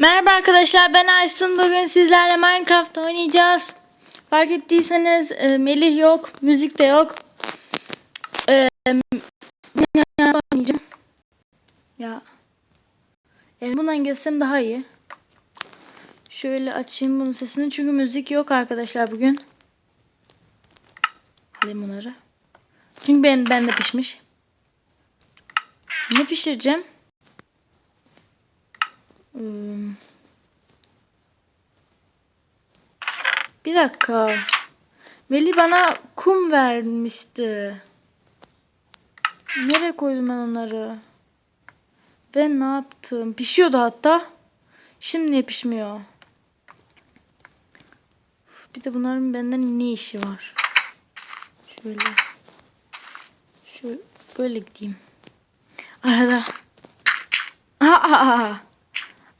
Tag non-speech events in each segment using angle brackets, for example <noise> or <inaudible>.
Merhaba arkadaşlar ben Aysun. Bugün sizlerle Minecraft oynayacağız. Fark ettiyseniz e, Melih yok, müzik de yok. E. Ya. E, bundan geçsem daha iyi. Şöyle açayım bunun sesini çünkü müzik yok arkadaşlar bugün. Alayım bunları. Çünkü ben bende pişmiş. Ne pişireceğim? Hmm. Bir dakika. Veli bana kum vermişti. Nereye koydum ben onları? Ben ne yaptım? Pişiyordu hatta. Şimdi niye pişmiyor? Bir de bunların benden ne işi var? Şöyle. Şöyle böyle gideyim. Arada. Aha, aha.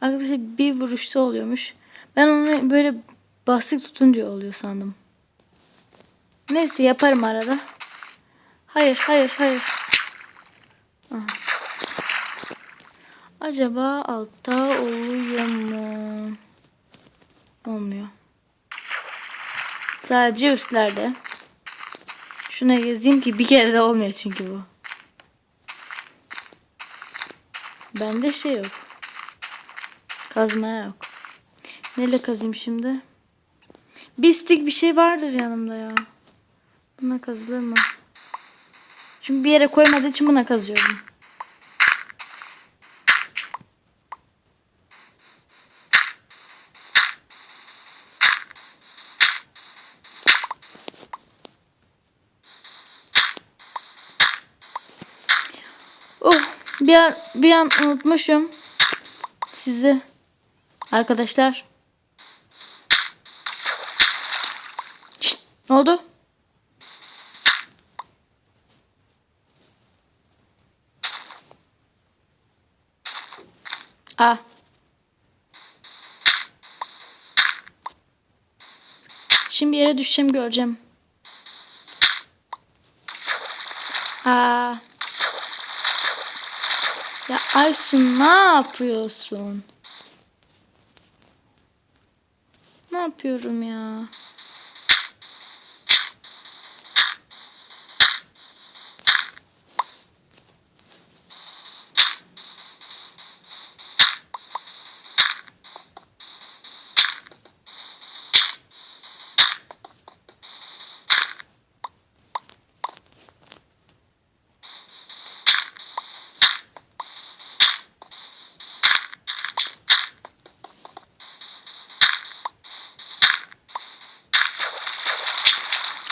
Arkadaşlar bir vuruşta oluyormuş. Ben onu böyle basık tutunca oluyor sandım. Neyse yaparım arada. Hayır, hayır, hayır. Aha. Acaba altta oluyor mu? Olmuyor. Sadece üstlerde. Şuna gezeyim ki bir kere de olmuyor çünkü bu. Bende şey yok. Kazmaya yok. Neyle kazayım şimdi? Bistik bir şey vardır yanımda ya. Buna kazılır mı? Çünkü bir yere koymadığı için buna kazıyorum. Oh, bir an, bir an unutmuşum sizi arkadaşlar. Şşt, ne oldu? Aa. Şimdi yere düşeceğim göreceğim. Aa. Ya Aysun ne yapıyorsun? Ne yapıyorum ya?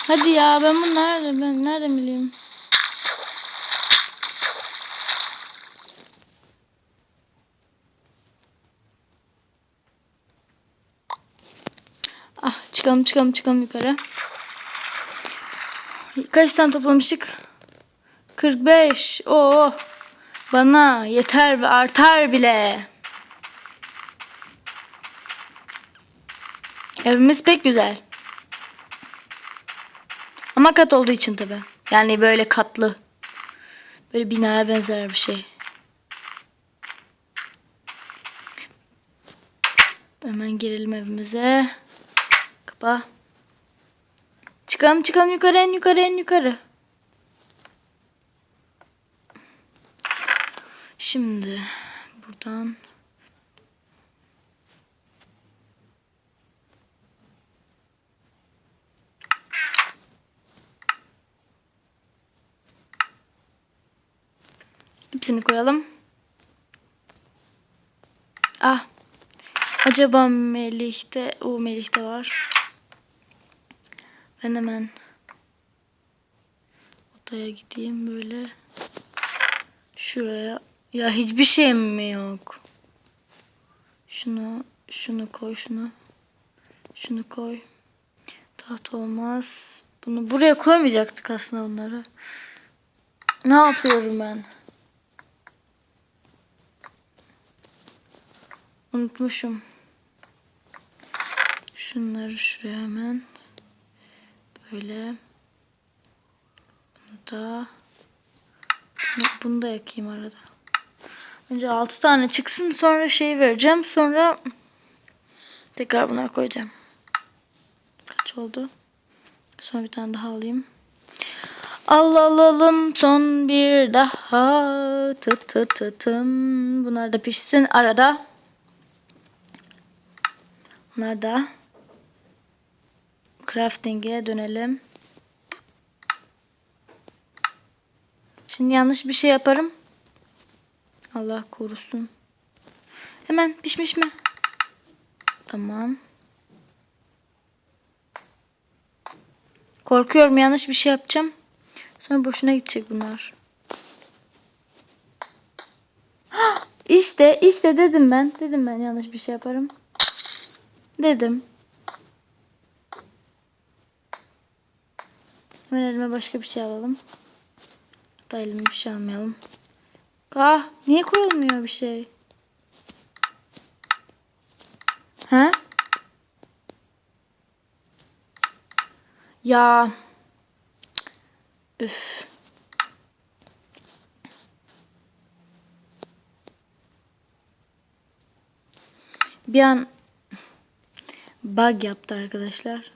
Hadi ya ben bunu nerede ben nerede bileyim? Ah çıkalım çıkalım çıkalım yukarı. Kaç tane toplamıştık? 45. Oo. Bana yeter ve artar bile. Evimiz pek güzel. Ama kat olduğu için tabi. Yani böyle katlı. Böyle binaya benzer bir şey. Hemen girelim evimize. Kapa. Çıkalım çıkalım yukarı en yukarı en yukarı. Şimdi buradan Hepsini koyalım. Ah. Acaba Melih'te o Melih'te var. Ben hemen odaya gideyim böyle. Şuraya. Ya hiçbir şey mi yok? Şunu şunu koy şunu. Şunu koy. Taht olmaz. Bunu buraya koymayacaktık aslında bunları. Ne yapıyorum ben? Unutmuşum. Şunları şuraya hemen. Böyle. Bunu da. Bunu, da yakayım arada. Önce 6 tane çıksın sonra şeyi vereceğim. Sonra tekrar bunları koyacağım. Kaç oldu? Sonra bir tane daha alayım. Al alalım son bir daha. Tı tı tı tım. Bunlar da pişsin arada. Bunlar crafting'e dönelim. Şimdi yanlış bir şey yaparım. Allah korusun. Hemen pişmiş mi? Tamam. Korkuyorum yanlış bir şey yapacağım. Sonra boşuna gidecek bunlar. <gasps> İşte işte dedim ben. Dedim ben yanlış bir şey yaparım. Dedim. Hemen elime başka bir şey alalım. Hatta elime bir şey almayalım. Ah niye koyulmuyor bir şey? Ha? Ya. Üf. Bir an bug yaptı arkadaşlar.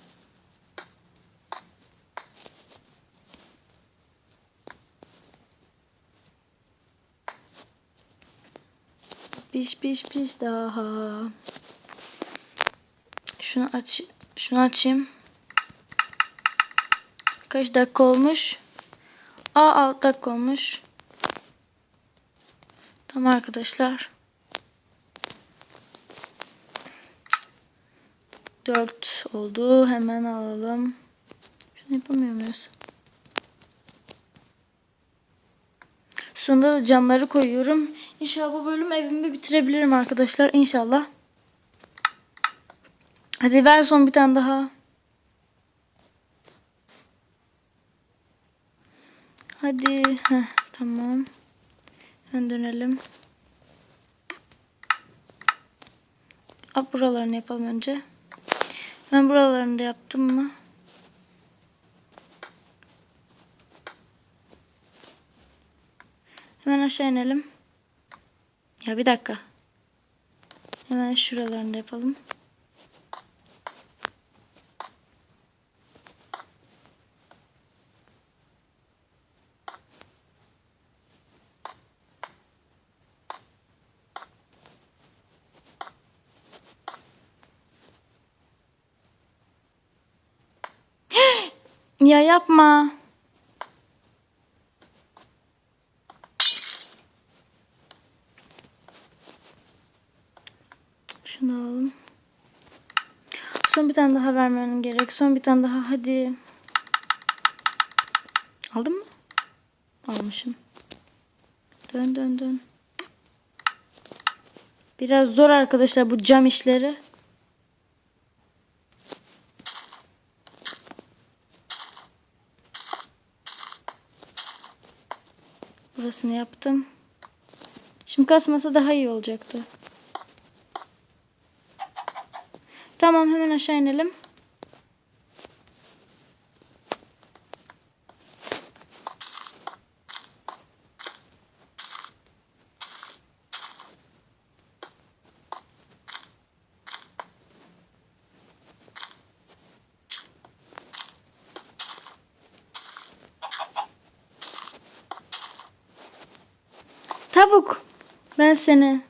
Piş piş piş daha. Şunu aç. Şunu açayım. Kaç dakika olmuş? Aa 6 dakika olmuş. Tamam arkadaşlar. 4 oldu. Hemen alalım. Şunu yapamıyor muyuz? Sonunda da camları koyuyorum. İnşallah bu bölüm evimi bitirebilirim arkadaşlar. İnşallah. Hadi ver son bir tane daha. Hadi. Heh, tamam. Hemen dönelim. Ab buralarını yapalım önce. Ben buralarını da yaptım mı? Hemen aşağı inelim. Ya bir dakika. Hemen şuralarını da yapalım. Ya yapma. Şunu alalım. Son bir tane daha vermem gerek. Son bir tane daha hadi. Aldın mı? Almışım. Dön dön dön. Biraz zor arkadaşlar bu cam işleri. Burasını yaptım. Şimdi kasmasa daha iyi olacaktı. Tamam hemen aşağı inelim. Tavuk. Ben seni.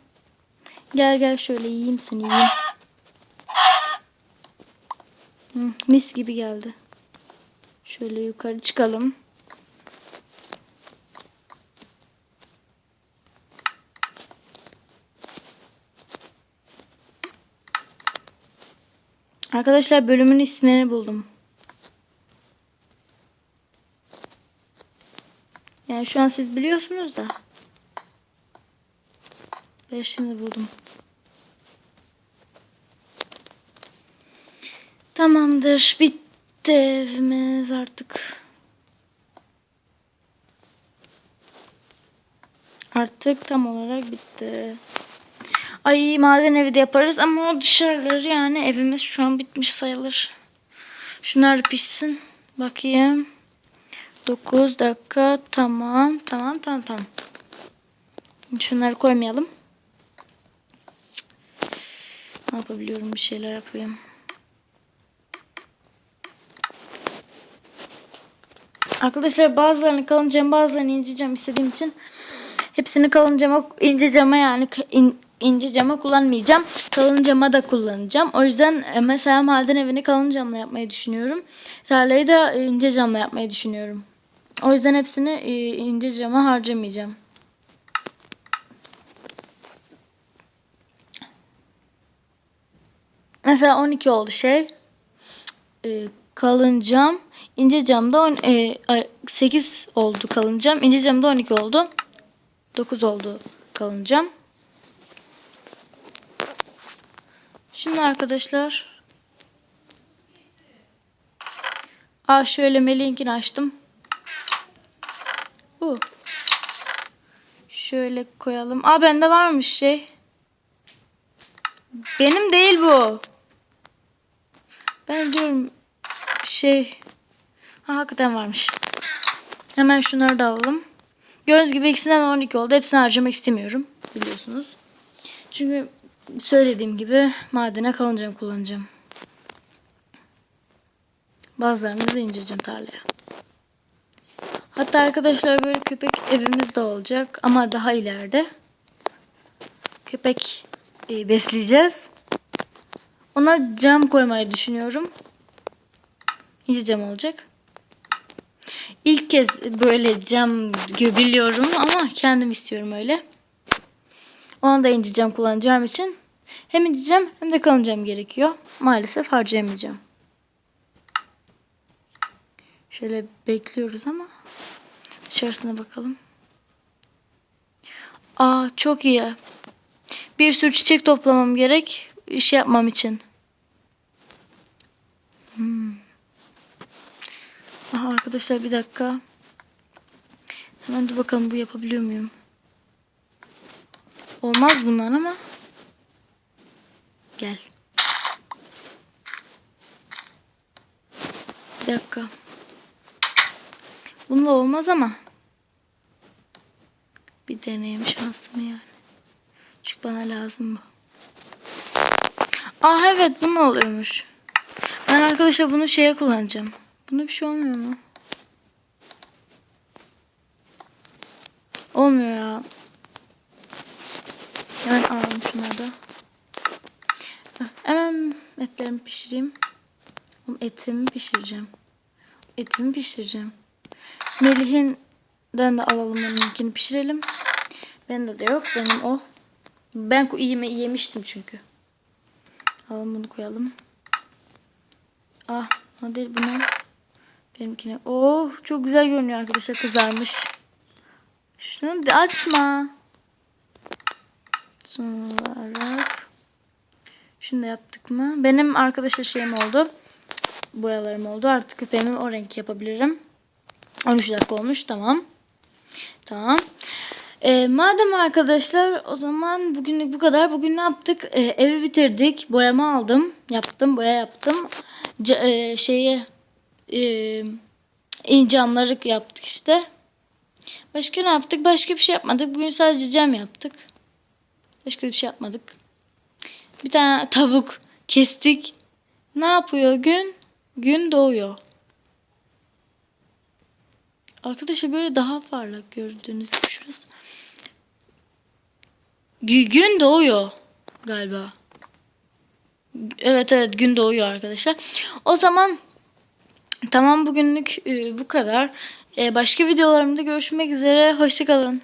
Gel gel şöyle yiyeyim seni yiyeyim. Mis gibi geldi. Şöyle yukarı çıkalım. Arkadaşlar bölümün ismini buldum. Yani şu an siz biliyorsunuz da. Ben şimdi buldum. Tamamdır. Bitti evimiz artık. Artık tam olarak bitti. Ay maden evi de yaparız ama o dışarıları yani evimiz şu an bitmiş sayılır. Şunlar pişsin. Bakayım. 9 dakika. Tamam. Tamam tamam tamam. Şunları koymayalım. Ne yapabiliyorum? Bir şeyler yapayım. Arkadaşlar bazılarını kalın cam bazılarını ince cam istediğim için hepsini kalın cama ince cama yani in- ince cama kullanmayacağım. Kalın cama da kullanacağım. O yüzden e, mesela maden evini kalın camla yapmayı düşünüyorum. Tarlayı da e, ince camla yapmayı düşünüyorum. O yüzden hepsini e, ince cama harcamayacağım. Mesela 12 oldu şey. E, kalın cam. ince camda on, e, ay, 8 oldu kalın cam. İnce camda 12 oldu. 9 oldu kalın cam. Şimdi arkadaşlar. Aa şöyle Melih'inkini açtım. Bu. Şöyle koyalım. Aa bende varmış şey. Benim değil bu. Ben diyorum şey. Ha, hakikaten varmış. Hemen şunları da alalım. Gördüğünüz gibi ikisinden 12 oldu. Hepsini harcamak istemiyorum. Biliyorsunuz. Çünkü söylediğim gibi madene kalınca kullanacağım. Bazılarını da indireceğim tarlaya. Hatta arkadaşlar böyle köpek evimiz de olacak ama daha ileride. Köpek e, besleyeceğiz. Ona cam koymayı düşünüyorum. İyice cam olacak. İlk kez böyle cam biliyorum ama kendim istiyorum öyle. Ona da ince cam kullanacağım için hem ince cam hem de kalın cam gerekiyor. Maalesef harcayamayacağım. Şöyle bekliyoruz ama dışarısına bakalım. Aa çok iyi. Bir sürü çiçek toplamam gerek iş yapmam için. Hmm. Aha, arkadaşlar bir dakika. Hemen dur bakalım bu yapabiliyor muyum? Olmaz bunlar ama. Gel. Bir dakika. Bununla olmaz ama. Bir deneyim şansımı yani. Çünkü bana lazım bu. Aa evet bu mu oluyormuş? Ben arkadaşlar bunu şeye kullanacağım. Bunda bir şey olmuyor mu? Olmuyor ya. Hemen alalım şunları da. Hemen etlerimi pişireyim. Etimi pişireceğim. Etimi pişireceğim. Melih'inden de alalım onunkini pişirelim. Bende de yok. Benim o. Ben ku- yeme yemiştim çünkü. Alalım bunu koyalım. Ah, hadi bunu. Benimkine. Oh, çok güzel görünüyor arkadaşlar kızarmış. Şunu da açma. Son olarak şunu da yaptık mı? Benim arkadaşlar şeyim oldu. Boyalarım oldu. Artık köpeğimi o renk yapabilirim. 13 dakika olmuş. Tamam. Tamam. Ee, madem arkadaşlar o zaman bugünlük bu kadar. Bugün ne yaptık? Ee, evi bitirdik. Boyama aldım. Yaptım. Boya yaptım. Ca- e, şeyi e, camları yaptık işte. Başka ne yaptık? Başka bir şey yapmadık. Bugün sadece cam yaptık. Başka bir şey yapmadık. Bir tane tavuk kestik. Ne yapıyor gün? Gün doğuyor. Arkadaşlar böyle daha parlak gördüğünüz gibi şurası. Gü- Gün doğuyor galiba. Evet evet gün doğuyor arkadaşlar. O zaman tamam bugünlük e, bu kadar. E, başka videolarımda görüşmek üzere. Hoşçakalın.